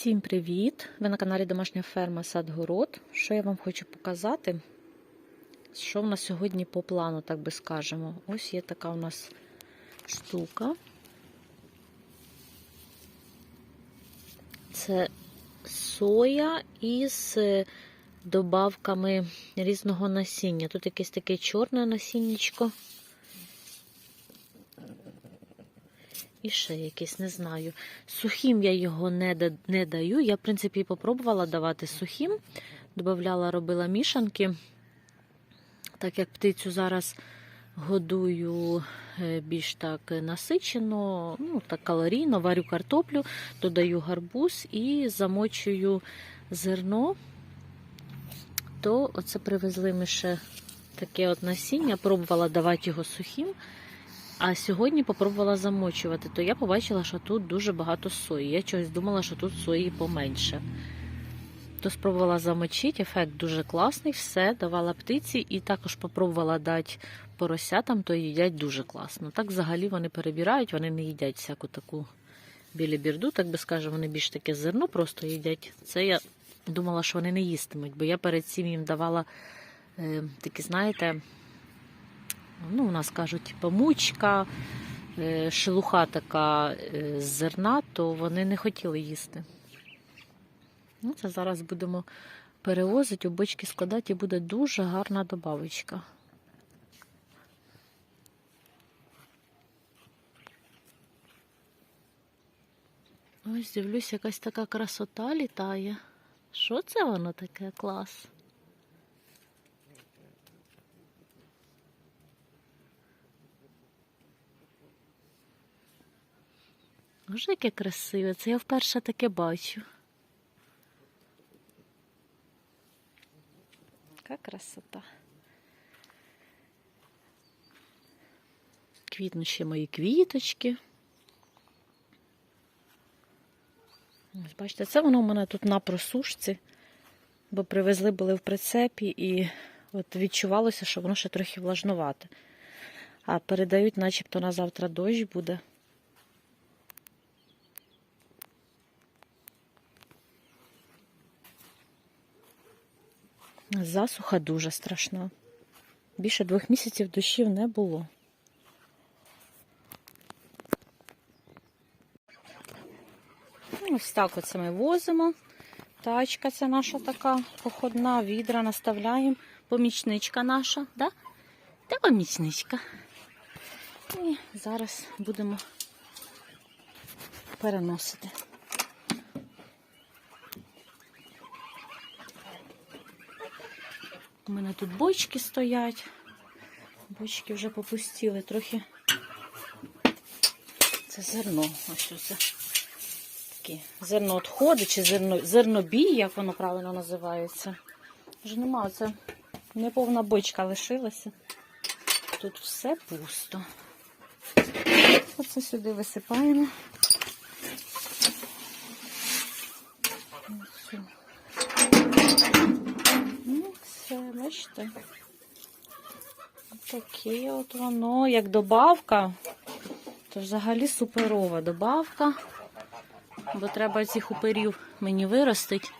Всім привіт! Ви на каналі Домашня ферма Садгород. Що я вам хочу показати? Що в нас сьогодні по плану, так би скажемо. Ось є така у нас штука. Це соя із добавками різного насіння. Тут якесь таке чорне насіннячко. І ще якесь, не знаю. Сухим я його не, да- не даю. Я, в принципі, попробувала давати сухим. Добавляла, робила мішанки. Так як птицю зараз годую е, більш так насичено, ну, так калорійно, варю картоплю, додаю гарбуз і замочую зерно. То оце привезли ми ще таке от насіння, пробувала давати його сухим. А сьогодні попробувала замочувати, то я побачила, що тут дуже багато сої. Я чогось думала, що тут сої поменше. То спробувала замочити, ефект дуже класний, все, давала птиці і також попробувала дати поросятам, то їдять дуже класно. Так взагалі вони перебирають, вони не їдять всяку таку білібірду, так би скажемо, вони більш таке зерно просто їдять. Це я думала, що вони не їстимуть, бо я перед цим їм давала е, такі, знаєте, ну, у нас кажуть, типу, мучка, е, шелуха така е, з зерна, то вони не хотіли їсти. Ну, це зараз будемо перевозити, у бочки складати і буде дуже гарна добавочка. Ось дивлюсь, якась така красота літає. Що це воно таке клас? Боже, яке красиве, це я вперше таке бачу. Яка красота. Квітнуть ще мої квіточки. Ось бачите, це воно у мене тут на просушці, бо привезли були в прицепі і от відчувалося, що воно ще трохи влажнувате. А передають, начебто на завтра дощ буде. Засуха дуже страшна. Більше двох місяців дощів не було. Ну, Ось так оце ми возимо. Тачка це наша така походна, відра наставляємо. Помічничка наша, да? Де помічничка? І зараз будемо переносити. У мене тут бочки стоять. Бочки вже попустіли трохи. Це зерно. Ось це таке зерноотходи чи зерно, зернобій, як воно правильно називається. Вже нема, це неповна бочка лишилася. Тут все пусто. Оце сюди висипаємо. Ось. Бачите. Таке от воно, як добавка. То взагалі суперова добавка. Бо треба цих уперів мені виростить.